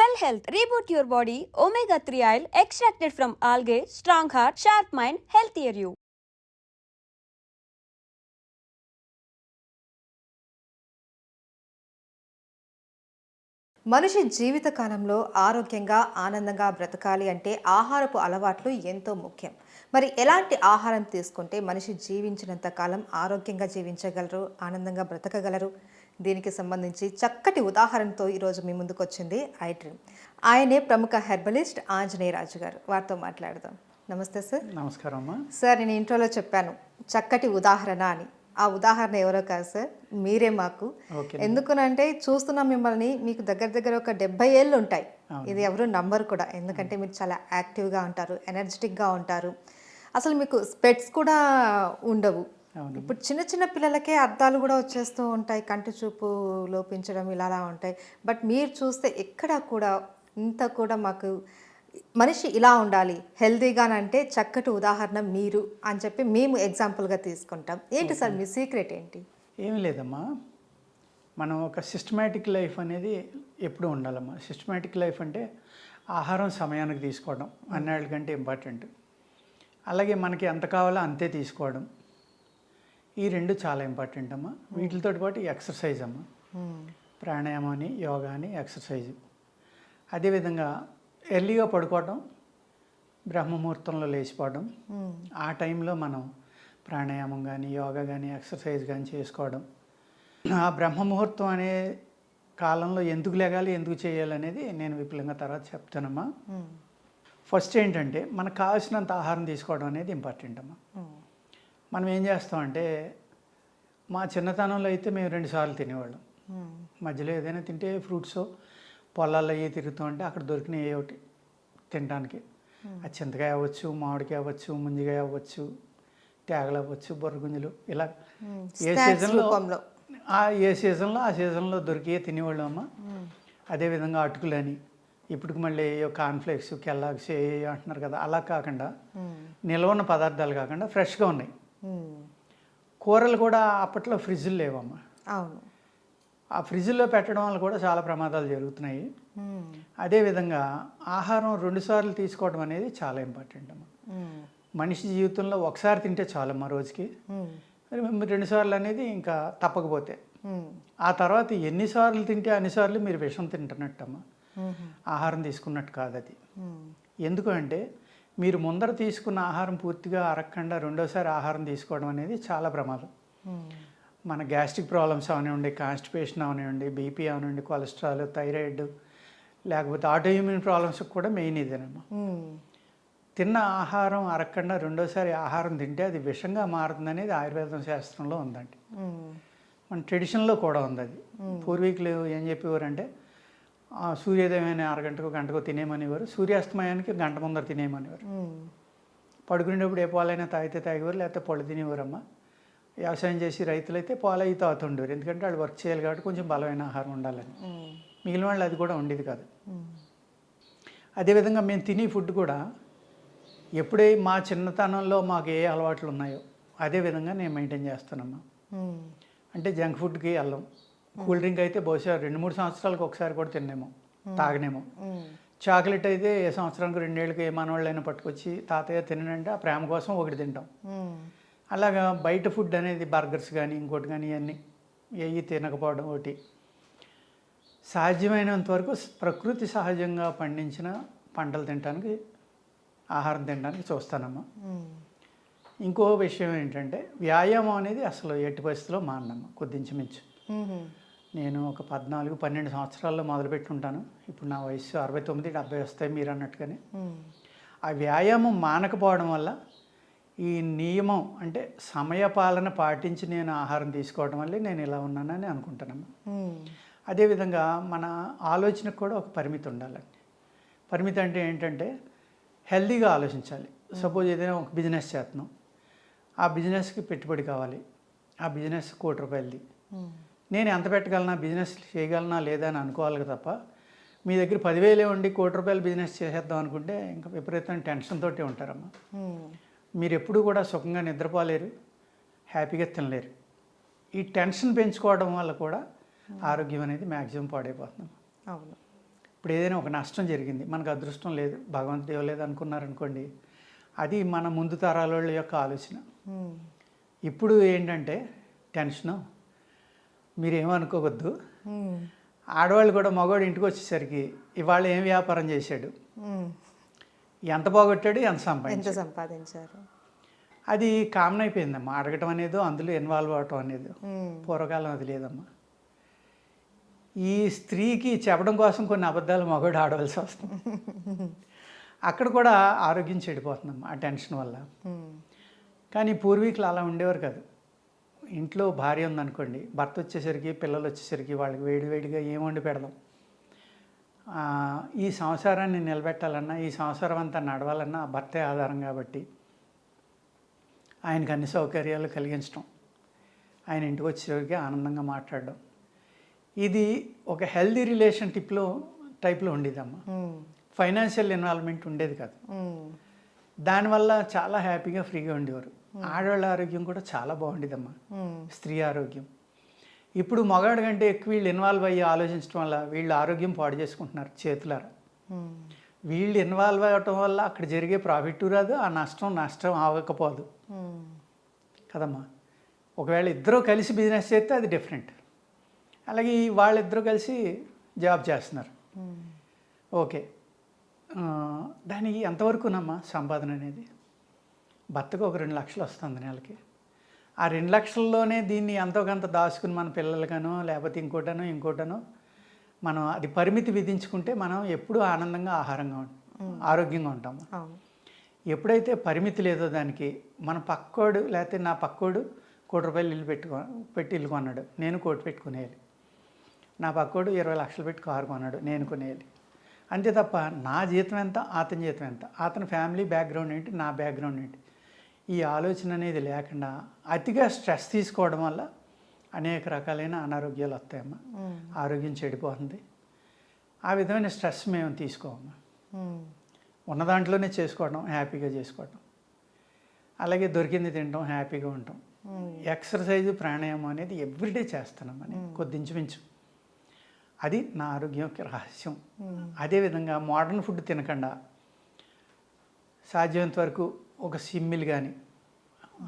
Cell health reboot your body omega three oil extracted from algae strong heart sharp mind healthier you మనిషి జీవిత కాలంలో ఆరోగ్యంగా ఆనందంగా బ్రతకాలి అంటే ఆహారపు అలవాట్లు ఎంతో ముఖ్యం. మరి ఎలాంటి ఆహారం తీసుకుంటే మనిషి జీవించినంత కాలం ఆరోగ్యంగా జీవించగలరు ఆనందంగా బ్రతకగలరు? దీనికి సంబంధించి చక్కటి ఉదాహరణతో ఈరోజు మీ ముందుకు వచ్చింది ఐ డ్రీమ్ ఆయనే ప్రముఖ హెర్బలిస్ట్ ఆంజనేయ రాజు గారు. వారితో మాట్లాడదాం. నమస్తే సార్. నమస్కారం అమ్మా. సార్ నేను ఇంట్రోలో చెప్పాను. చక్కటి ఉదాహరణ అని. ఆ ఉదాహరణ ఎవరో కాదు సార్ మీరే మాకు. ఎందుకునంటే చూస్తున్న మిమ్మల్ని మీకు దగ్గర దగ్గర ఒక డెబ్బై ఏళ్ళు ఉంటాయి. ఇది ఎవరు నంబర్ కూడా. ఎందుకంటే మీరు చాలా యాక్టివ్గా ఉంటారు ఎనర్జెటిక్గా ఉంటారు. అసలు మీకు స్పెట్స్ కూడా ఉండవు. ఇప్పుడు చిన్న చిన్న పిల్లలకే అద్దాలు కూడా వచ్చేస్తూ ఉంటాయి. కంటి చూపు లోపించడం ఇలా అలా ఉంటాయి. బట్ మీరు చూస్తే ఎక్కడా కూడా ఇంత కూడా మాకు మనిషి ఇలా ఉండాలి. హెల్తీగానంటే చక్కటి ఉదాహరణ మీరు అని చెప్పి మేము ఎగ్జాంపుల్గా తీసుకుంటాం. ఏంటి సార్ మీ సీక్రెట్ ఏంటి? ఏమీ లేదమ్మా. మనం ఒక సిస్టమేటిక్ లైఫ్ అనేది ఎప్పుడూ ఉండాలమ్మా? సిస్టమేటిక్ లైఫ్ అంటే ఆహారం సమయానికి తీసుకోవడం. అన్నిటికంటే ఇంపార్టెంట్. అలాగే మనకి ఎంత కావాలో అంతే తీసుకోవడం. ఈ రెండు చాలా ఇంపార్టెంట్ అమ్మా. వీటితో పాటు ఎక్సర్సైజ్ అమ్మా. ప్రాణాయామం అని యోగా అని ఎక్సర్సైజ్. అదేవిధంగా ఎర్లీగా పడుకోవడం బ్రహ్మముహూర్తంలో లేచిపోవడం ఆ టైంలో మనం ప్రాణాయామం కానీ యోగా కానీ ఎక్సర్సైజ్ కానీ చేసుకోవడం. ఆ బ్రహ్మముహూర్తం అనే కాలంలో ఎందుకు లేగాలి ఎందుకు చేయాలి అనేది నేను విపులంగా తర్వాత చెప్తానమ్మా. ఫస్ట్ ఏంటంటే మనకు కావాల్సినంత ఆహారం తీసుకోవడం అనేది ఇంపార్టెంట్ అమ్మా. మనం ఏం చేస్తామంటే మా చిన్నతనంలో అయితే మేము రెండుసార్లు తినేవాళ్ళం. మధ్యలో ఏదైనా తింటే ఫ్రూట్స్ పొలాల్లో ఏ తిరుగుతూ ఉంటే అక్కడ దొరికిన ఏ ఒకటి తినడానికి. అది చింతకాయ అవ్వచ్చు మామిడికాయ అవ్వచ్చు ముంజికాయ అవ్వచ్చు తేగలు అవ్వచ్చు బొర్రగుంజలు ఇలా ఏ సీజన్లో. ఆ ఏ సీజన్లో ఆ సీజన్లో దొరికే తినేవాళ్ళం అమ్మ. అదేవిధంగా అటుకులని ఇప్పుడు మళ్ళీ కాన్ఫ్లెక్స్ కెల్లాగ్స్ ఏ అంటున్నారు కదా అలా కాకుండా నిల్వ ఉన్న పదార్థాలు కాకుండా ఫ్రెష్గా ఉన్నాయి. కూరలు కూడా అప్పట్లో ఫ్రిడ్జ్లు లేవమ్మా. అవును. ఆ ఫ్రిడ్జ్లో పెట్టడం వల్ల కూడా చాలా ప్రమాదాలు జరుగుతున్నాయి. అదేవిధంగా ఆహారం రెండుసార్లు తీసుకోవడం అనేది చాలా ఇంపార్టెంట్ అమ్మా. మనిషి జీవితంలో ఒకసారి తింటే చాలమ్మా రోజుకి. మరి రెండుసార్లు అనేది ఇంకా తప్పకపోతే. ఆ తర్వాత ఎన్నిసార్లు తింటే అన్నిసార్లు మీరు విషం తింటున్నట్టమ్మా. ఆహారం తీసుకున్నట్టు కాదు అది. ఎందుకు అంటే మీరు ముందర తీసుకున్న ఆహారం పూర్తిగా అరగకుండా రెండోసారి ఆహారం తీసుకోవడం అనేది చాలా ప్రమాదం. మన గ్యాస్ట్రిక్ ప్రాబ్లమ్స్ అవనివ్వండి కాన్స్టిపేషన్ అవనివ్వండి బీపీ అవనివ్వండి కొలెస్ట్రాల్ థైరాయిడ్ లేకపోతే ఆటోఇమ్యూన్ ప్రాబ్లమ్స్ కూడా మెయిన్ ఇదేనమ్మా. తిన్న ఆహారం అరగకుండా రెండోసారి ఆహారం తింటే అది విషంగా మారుతుంది అనేది ఆయుర్వేదం శాస్త్రంలో ఉందండి. మన ట్రెడిషన్లో కూడా ఉంది అది. పూర్వీకులు ఏం చెప్పేవారంటే ఆ, సూర్యోదయమైన అరగంటకు గంటకు తినేమనేవారు. సూర్యాస్తమయానికి గంట ముందర తినేమనేవారు. పడుకునేటప్పుడు ఏ పాలైనా తాగితే తాగేవారు లేకపోతే పళ్ళు తినేవారమ్మ. వ్యవసాయం చేసి రైతులైతే పాలు అయి తాగుతుండేవారు. ఎందుకంటే వాళ్ళు వర్క్ చేయాలి కాబట్టి కొంచెం బలమైన ఆహారం ఉండాలని. మిగిలిన వాళ్ళు అది కూడా ఉండేది కాదు. అదేవిధంగా మేము తినే ఫుడ్ కూడా ఎప్పుడే మా చిన్నతనంలో మాకు ఏ అలవాట్లు ఉన్నాయో అదే విధంగా నేను మెయింటైన్ చేస్తానమ్మా. అంటే జంక్ ఫుడ్కి వెళ్ళం కూల్ డ్రింక్ అయితే బహుశా రెండు మూడు సంవత్సరాలకు ఒకసారి కూడా తినేమో తాగనేమో చాక్లెట్ అయితే ఏ సంవత్సరానికి రెండేళ్ళకి ఏ మనవాళ్ళైనా పట్టుకొచ్చి తాతయ్య తినంటే ఆ ప్రేమ కోసం ఒకటి తింటాం. అలాగా బయట ఫుడ్ అనేది బర్గర్స్ కానీ ఇంకోటి కానీ ఇవన్నీ ఏవి తినకపోవడం ఒకటి. సాధ్యమైనంత వరకు ప్రకృతి సహజంగా పండించిన పంటలు తినడానికి ఆహారం తినడానికి చూస్తానమ్మా. ఇంకో విషయం ఏంటంటే వ్యాయామం అనేది అసలు ఎట్టి పరిస్థితిలో మానమ్మా కొద్దించుమించు. నేను ఒక పద్నాలుగు పన్నెండు సంవత్సరాల్లో మొదలుపెట్టి ఉంటాను ఇప్పుడు నా వయసు అరవై తొమ్మిది డెబ్బై వస్తాయి మీరు అన్నట్టుగానే. ఆ వ్యాయామం మానకపోవడం వల్ల ఈ నియమం అంటే సమయపాలన పాటించి నేను ఆహారం తీసుకోవడం వల్లే నేను ఇలా ఉన్నానని అనుకుంటానమ్మా. అదేవిధంగా మన ఆలోచనకు కూడా ఒక పరిమితి ఉండాలండి. పరిమితి అంటే ఏంటంటే హెల్దీగా ఆలోచించాలి. సపోజ్ ఏదైనా ఒక బిజినెస్ చేస్తున్నాం. ఆ బిజినెస్కి పెట్టుబడి కావాలి. ఆ బిజినెస్ కోటి రూపాయలది. నేను ఎంత పెట్టగలనా బిజినెస్ చేయగలనా లేదా అని అనుకోవాలి తప్ప మీ దగ్గర పదివేలే ఉండి కోటి రూపాయలు బిజినెస్ చేసేద్దాం అనుకుంటే ఇంకా విపరీతమైన టెన్షన్ తోటి ఉంటారమ్మా. మీరు ఎప్పుడు కూడా సుఖంగా నిద్రపోలేరు హ్యాపీగా తినలేరు. ఈ టెన్షన్ పెంచుకోవడం వల్ల కూడా ఆరోగ్యం అనేది మ్యాక్సిమం పాడైపోతుంది అవును. ఇప్పుడు ఏదైనా ఒక నష్టం జరిగింది మనకు అదృష్టం లేదు భగవంతుడు ఇవ్వలేదు అనుకున్నారనుకోండి అది మన ముందు తరాల యొక్క ఆలోచన. ఇప్పుడు ఏంటంటే టెన్షను మీరేమనుకోవద్దు. ఆడవాళ్ళు కూడా మగవాడు ఇంటికి వచ్చేసరికి ఇవాళ ఏం వ్యాపారం చేశాడు. ఎంత పోగొట్టాడు? ఎంత సంపాదించాడు? సంపాదించారు? అది కామన్ అయిపోయిందమ్మా. అడగటం అనేది అందులో ఇన్వాల్వ్ అవటం అనేది. పూర్వకాలం అది లేదమ్మా. ఈ స్త్రీకి చెప్పడం కోసం కొన్ని అబద్ధాలు మగవాడు ఆడవలసి వస్తుంది. అక్కడ కూడా ఆరోగ్యం చెడిపోతుందమ్మా ఆ టెన్షన్ వల్ల. కానీ పూర్వీకులు అలా ఉండేవారు కాదు. ఇంట్లో భార్య ఉందనుకోండి భర్త వచ్చేసరికి పిల్లలు వచ్చేసరికి వాళ్ళకి వేడివేడిగా ఏం వండి పెడదాం. ఈ సంసారాన్ని నిలబెట్టాలన్నా ఈ సంసారం అంతా నడవాలన్నా భర్తే ఆధారం కాబట్టి ఆయనకు అన్ని సౌకర్యాలు కలిగించడం ఆయన ఇంటికి వచ్చేసరికి ఆనందంగా మాట్లాడడం. ఇది ఒక హెల్దీ రిలేషన్ టిప్లో టైప్లో ఉండేదమ్మా. ఫైనాన్షియల్ ఇన్వాల్వ్మెంట్ ఉండేది కాదు. దానివల్ల చాలా హ్యాపీగా ఫ్రీగా ఉండేవారు. ఆడవాళ్ళ ఆరోగ్యం కూడా చాలా బాగుండేదమ్మా. స్త్రీ ఆరోగ్యం. ఇప్పుడు మగాడు కంటే ఎక్కువ వీళ్ళు ఇన్వాల్వ్ అయ్యి ఆలోచించడం వల్ల వీళ్ళు ఆరోగ్యం పాడు చేసుకుంటున్నారు చేతులారా. వీళ్ళు ఇన్వాల్వ్ అవ్వటం వల్ల అక్కడ జరిగే ప్రాఫిట్ రాదు ఆ నష్టం నష్టం అవ్వకపోదు కదమ్మా. ఒకవేళ ఇద్దరూ కలిసి బిజినెస్ చేస్తే అది డిఫరెంట్. అలాగే వాళ్ళిద్దరూ కలిసి జాబ్ చేస్తున్నారు. ఓకే. దానికి ఎంతవరకునమ్మా సంపాదన అనేది? భర్తకు ఒక రెండు లక్షలు వస్తుంది నెలకి. ఆ రెండు లక్షల్లోనే దీన్ని ఎంతో కొంత దాచుకుని మన పిల్లలకనో లేకపోతే ఇంకోటనో ఇంకోటనో మనం అది పరిమితి విధించుకుంటే మనం ఎప్పుడూ ఆనందంగా ఆహారంగా ఉంటాం ఆరోగ్యంగా ఉంటాము ఎప్పుడైతే పరిమితి లేదో దానికి మన పక్కోడు లేకపోతే నా పక్కోడు కోటి రూపాయలు ఇల్లు పెట్టుకో పెట్టి ఇల్లు కొన్నాడు. నేను కోటి పెట్టుకునేయాలి నా పక్కోడు ఇరవై లక్షలు పెట్టి కారు కొన్నాడు. నేను కొనేయాలి. అంతే తప్ప నా జీతం ఎంత అతని జీతం ఎంత? అతని ఫ్యామిలీ బ్యాక్గ్రౌండ్ ఏంటి? నా బ్యాక్గ్రౌండ్ ఏంటి? ఈ ఆలోచన అనేది లేకుండా అతిగా స్ట్రెస్ తీసుకోవడం వల్ల అనేక రకాలైన అనారోగ్యాలు వస్తాయమ్మా. ఆరోగ్యం చెడిపోతుంది. ఆ విధమైన స్ట్రెస్ మేము తీసుకోమమ్మా ఉన్న దాంట్లోనే చేసుకోవడం హ్యాపీగా చేసుకోవడం అలాగే దొరికింది తినడం హ్యాపీగా ఉంటాం ఉమ్, ఎక్సర్సైజ్ ప్రాణాయామం అనేది ఎవ్రీడే చేస్తున్నామని కొద్దించుమించు అది నా ఆరోగ్యం యొక్క రహస్యం అదేవిధంగా మోడర్న్ ఫుడ్ తినకుండా సాధ్యమైనంత వరకు ఒక సిమ్మిల్ కానీ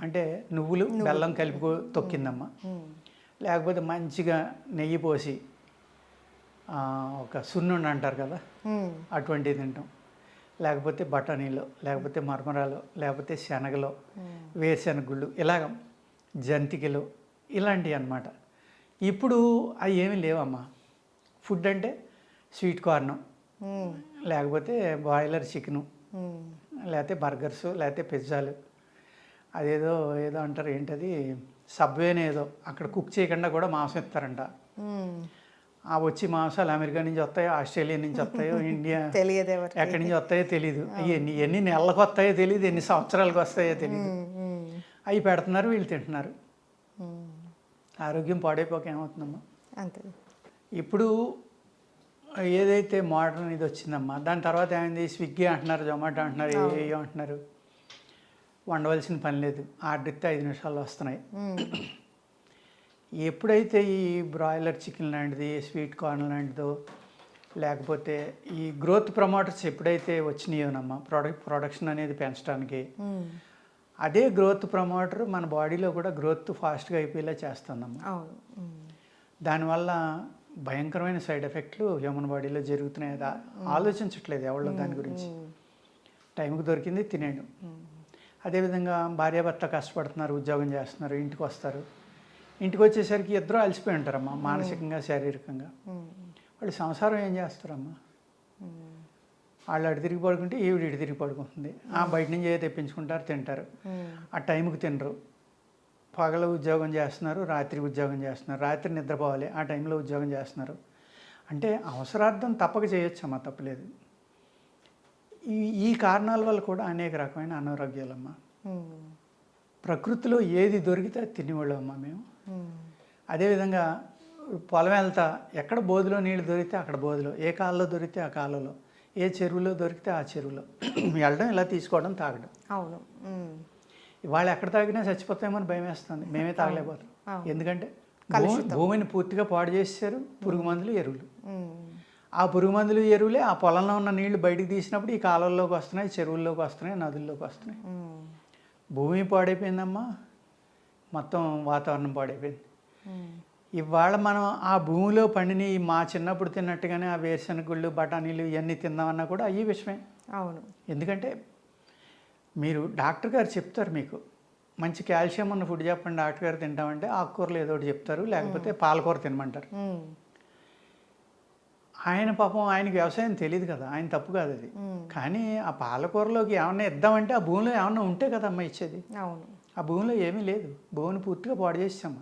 అంటే నువ్వులు బెల్లం కలిపి తొక్కిందమ్మా. లేకపోతే మంచిగా నెయ్యి పోసి ఒక సున్నుండి అంటారు కదా? అటువంటివి తింటాం. లేకపోతే బఠానీలు లేకపోతే మరమరాలు లేకపోతే శనగలు వేరుశెనగ గుళ్ళు ఇలాగ జంతికలు ఇలాంటివి అన్నమాట. ఇప్పుడు అవి ఏమీ లేవమ్మా. ఫుడ్ అంటే స్వీట్ కార్న్. లేకపోతే బాయిలర్ చికెను. లేకపోతే బర్గర్స్ లేకపోతే పిజ్జాలు. అదేదో ఏదో అంటారు ఏంటది? సబ్వేనే ఏదో. అక్కడ కుక్ చేయకుండా కూడా మాంసం ఇస్తారంట. ఆ వచ్చి మాంసాలు అమెరికా నుంచి వస్తాయో ఆస్ట్రేలియా నుంచి వస్తాయో ఇండియా తెలియదు ఎక్కడి నుంచి వస్తాయో తెలియదు ఎన్ని ఎన్ని నెలలకు వస్తాయో తెలియదు ఎన్ని సంవత్సరాలకు వస్తాయో తెలియదు అవి పెడుతున్నారు వీళ్ళు తింటున్నారు. ఆరోగ్యం పాడైపోక ఏమవుతుందమ్మా? అంతే ఇప్పుడు ఏదైతే మోడర్న్ ఇది వచ్చిందమ్మా దాని తర్వాత ఏమైంది? స్విగ్గీ అంటున్నారు జొమాటో అంటున్నారు ఏ అంటున్నారు. వండవలసిన పని లేదు. ఆర్డర్ ఇస్తే ఐదు నిమిషాల్లో వస్తున్నాయి. ఎప్పుడైతే ఈ బ్రాయిలర్ చికెన్ లాంటిది స్వీట్ కార్న్ లాంటిదో లేకపోతే ఈ గ్రోత్ ప్రమోటర్స్ ఎప్పుడైతే వచ్చినాయోనమ్మా ప్రొడక్ట్ ప్రొడక్షన్ అనేది పెంచడానికి. అదే గ్రోత్ ప్రమోటర్ మన బాడీలో కూడా గ్రోత్ ఫాస్ట్గా అయిపోయేలా చేస్తుందమ్మా. దానివల్ల భయంకరమైన సైడ్ ఎఫెక్ట్లు హ్యూమన్ బాడీలో జరుగుతున్నాయి. అది ఆలోచించట్లేదు ఎవరు దాని గురించి. టైంకి దొరికింది తినేయడం. అదేవిధంగా భార్యాభర్త కష్టపడుతున్నారు ఉద్యోగం చేస్తున్నారు ఇంటికి వస్తారు. ఇంటికి వచ్చేసరికి ఇద్దరు అలసిపోయి ఉంటారమ్మా మానసికంగా శారీరకంగా. వాళ్ళు సంసారం ఏం చేస్తారమ్మా? వాళ్ళు అటు తిరిగి పడుకుంటే ఈవిడ ఇటు తిరిగి పడుకుంటుంది. ఆ బయట నుంచి ఏ తెప్పించుకుంటారు తింటారు. ఆ టైంకి తినరు. పగల ఉద్యోగం చేస్తున్నారు రాత్రి ఉద్యోగం చేస్తున్నారు రాత్రి నిద్రపోవాలి ఆ టైంలో ఉద్యోగం చేస్తున్నారు. అంటే అవసరార్థం తప్పక చేయొచ్చమ్మా తప్పలేదు. ఈ ఈ కారణాల వల్ల కూడా అనేక రకమైన అనారోగ్యాలమ్మా. ఉమ్, ప్రకృతిలో ఏది దొరికితే అది తినేవాళ్ళం అమ్మా మేము. అదేవిధంగా పొలం వెళ్తా ఎక్కడ బోధిలో నీళ్ళు దొరికితే అక్కడ బోధిలో ఏ కాలులో దొరికితే ఆ కాలువలో ఏ చెరువులో దొరికితే ఆ చెరువులో. వెళ్ళడం ఇలా తీసుకోవడం తాగడం. అవును. ఇవాళ ఎక్కడ తాగినా చచ్చిపోతామని భయం వేస్తుంది. మేమే తాగలేకపోతాం. ఎందుకంటే భూమిని పూర్తిగా పాడు చేసేసారు పురుగు మందులు ఎరువులు. ఆ పురుగు మందులు ఎరువులే ఆ పొలంలో ఉన్న నీళ్ళు బయటికి తీసినప్పుడు ఈ కాలువల్లోకి వస్తున్నాయి చెరువుల్లోకి వస్తున్నాయి నదుల్లోకి వస్తున్నాయి. భూమి పాడైపోయిందమ్మా. మొత్తం వాతావరణం పాడైపోయింది. ఇవాళ మనం ఆ భూమిలో పండిన మా చిన్నప్పుడు తిన్నట్టుగానే ఆ వేరుశనగుళ్ళు బఠానీలు ఇవన్నీ తిందామన్నా కూడా అయ్యి విషయమే. అవును. ఎందుకంటే మీరు డాక్టర్ గారు చెప్తారు మీకు మంచి కాల్షియం ఉన్న ఫుడ్ చెప్పండి డాక్టర్ గారు తింటామంటే ఆకుకూరలు ఏదో ఒకటి చెప్తారు లేకపోతే పాలకూర తినమంటారు. ఆయన పాపం ఆయనకి వ్యవసాయం తెలియదు కదా ఆయన తప్పు కాదు అది. కానీ ఆ పాలకూరలోకి ఏమన్నా ఇద్దామంటే ఆ భూమిలో ఏమన్నా ఉంటే కదా అమ్మ ఇచ్చేది. అవును. ఆ భూమిలో ఏమీ లేదు భూమిని పూర్తిగా పాడు చేసాం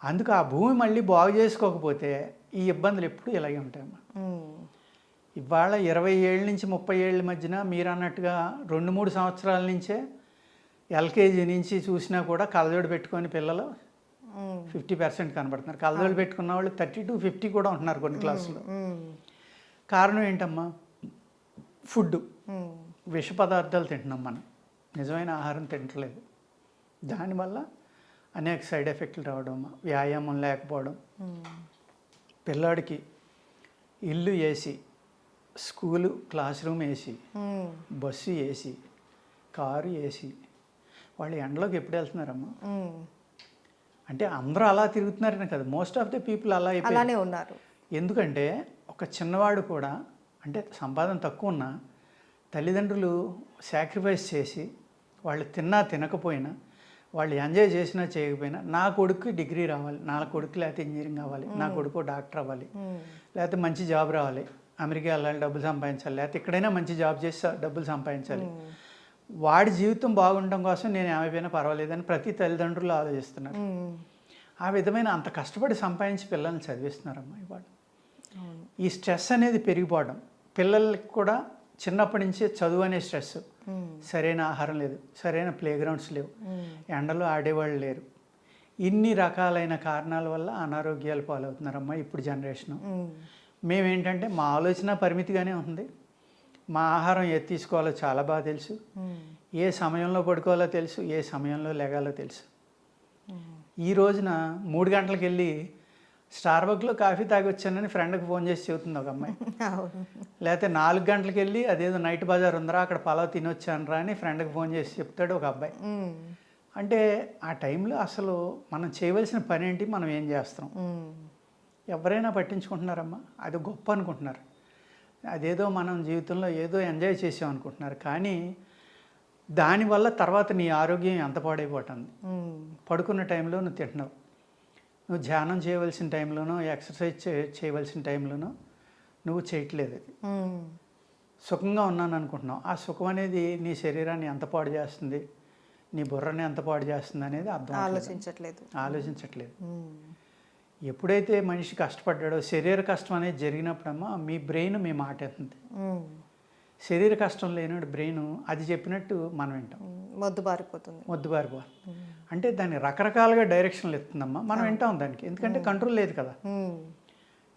అందుకు ఆ భూమి మళ్ళీ బాగు చేసుకోకపోతే ఈ ఇబ్బందులు ఎప్పుడు ఇలాగే ఉంటాయమ్మా. ఇవాళ ఇరవై ఏళ్ళ నుంచి ముప్పై ఏళ్ళ మధ్యన మీరు అన్నట్టుగా రెండు మూడు సంవత్సరాల నుంచే ఎల్కేజీ నుంచి చూసినా కూడా కళ్ళజోడు పెట్టుకొని పిల్లలు ఫిఫ్టీ పర్సెంట్ కనబడుతున్నారు. కళ్ళజోడు పెట్టుకున్న వాళ్ళు థర్టీ టు ఫిఫ్టీ కూడా ఉంటున్నారు కొన్ని క్లాసులో. కారణం ఏంటమ్మా? ఫుడ్ విష పదార్థాలు తింటున్నాం మనం. నిజమైన ఆహారం తింటలేదు. దానివల్ల అనేక సైడ్ ఎఫెక్ట్లు రావడం వ్యాయామం లేకపోవడం. పిల్లాడికి ఇల్లు AC school class room AC bus AC car AC. వాళ్ళు ఎండలోకి ఎప్పుడు వెళ్తున్నారమ్మా. అంటే అందరూ అలా తిరుగుతున్నారని కదా. మోస్ట్ ఆఫ్ ద పీపుల్ అలా అలానే ఉన్నారు. ఎందుకంటే ఒక చిన్నవాడు కూడా అంటే సంపాదన తక్కువ ఉన్నా తల్లిదండ్రులు సాక్రిఫైస్ చేసి వాళ్ళు తిన్నా తినకపోయినా వాళ్ళు ఎంజాయ్ చేసినా చేయకపోయినా నా కొడుకు డిగ్రీ రావాలి నా కొడుకు లేకపోతే ఇంజనీరింగ్ కావాలి నా కొడుకు డాక్టర్ అవ్వాలి లేకపోతే మంచి జాబ్ రావాలి అమెరికా వెళ్ళాలి డబ్బులు సంపాదించాలి లేకపోతే ఎక్కడైనా మంచి జాబ్ చేసి డబ్బులు సంపాదించాలి. వాడి జీవితం బాగుండడం కోసం నేను ఏమైపోయినా పర్వాలేదని ప్రతి తల్లిదండ్రులు ఆలోచిస్తున్నారు. ఆ విధమైన అంత కష్టపడి సంపాదించి పిల్లల్ని చదివిస్తున్నారమ్మా ఇవాళ. ఈ స్ట్రెస్ అనేది పెరిగిపోవడం పిల్లలకి కూడా చిన్నప్పటి నుంచే చదువు అనే స్ట్రెస్. సరైన ఆహారం లేదు సరైన ప్లే గ్రౌండ్స్ లేవు ఎండలో ఆడేవాళ్ళు లేరు. ఇన్ని రకాలైన కారణాల వల్ల అనారోగ్యాలు పాలవుతున్నారమ్మా ఇప్పుడు జనరేషను. మేమేంటంటే మా ఆలోచన పరిమితిగానే ఉంది. మా ఆహారం ఏది తీసుకోవాలో చాలా బాగా తెలుసు. ఏ సమయంలో పడుకోవాలో తెలుసు ఏ సమయంలో లెగాలో తెలుసు. ఈ రోజున మూడు గంటలకు వెళ్ళి స్టార్బక్లో కాఫీ తాగి వచ్చానని ఫ్రెండ్కి ఫోన్ చేసి చెబుతుంది ఒక అమ్మాయి. లేకపోతే నాలుగు గంటలకు వెళ్ళి అదేదో నైట్ బజార్ ఉందరా అక్కడ పలావ్ తినొచ్చాను రా అని ఫ్రెండ్కి ఫోన్ చేసి చెప్తాడు ఒక అబ్బాయి. అంటే ఆ టైంలో అసలు మనం చేయవలసిన పని ఏంటి మనం ఏం చేస్తాం? ఎవరైనా పట్టించుకుంటున్నారమ్మా. అది గొప్ప అనుకుంటున్నారు. అదేదో మనం జీవితంలో ఏదో ఎంజాయ్ చేసాం అనుకుంటున్నారు. కానీ దానివల్ల తర్వాత నీ ఆరోగ్యం ఎంత పాడైపోతుంది. పడుకున్న టైంలో నువ్వు తింటున్నావు. నువ్వు ధ్యానం చేయవలసిన టైంలోనో ఎక్సర్సైజ్ చే చేయవలసిన టైంలోనో నువ్వు చేయట్లేదు అది. సుఖంగా ఉన్నాను అనుకుంటున్నావు. ఆ సుఖం అనేది నీ శరీరాన్ని ఎంత పాడు చేస్తుంది? నీ బుర్రని ఎంత పాడు చేస్తుంది అనేది అర్థం. ఆలోచించట్లేదు. ఆలోచించట్లేదు. ఎప్పుడైతే మనిషి కష్టపడ్డాడో శరీర కష్టం అనేది జరిగినప్పుడమ్మా మీ బ్రెయిన్ మీ మాట ఎత్తుంది ఉమ్, శరీర కష్టం లేనివాడు బ్రెయిన్ అది చెప్పినట్టు మనం వింటాం. ఉమ్, మొద్దు బారిపోతుంది మొద్దుబారిపోవాలి అంటే దాన్ని రకరకాలుగా డైరెక్షన్లు ఇస్తుందమ్మా. మనం వింటాం దానికి. ఎందుకంటే కంట్రోల్ లేదు కదా.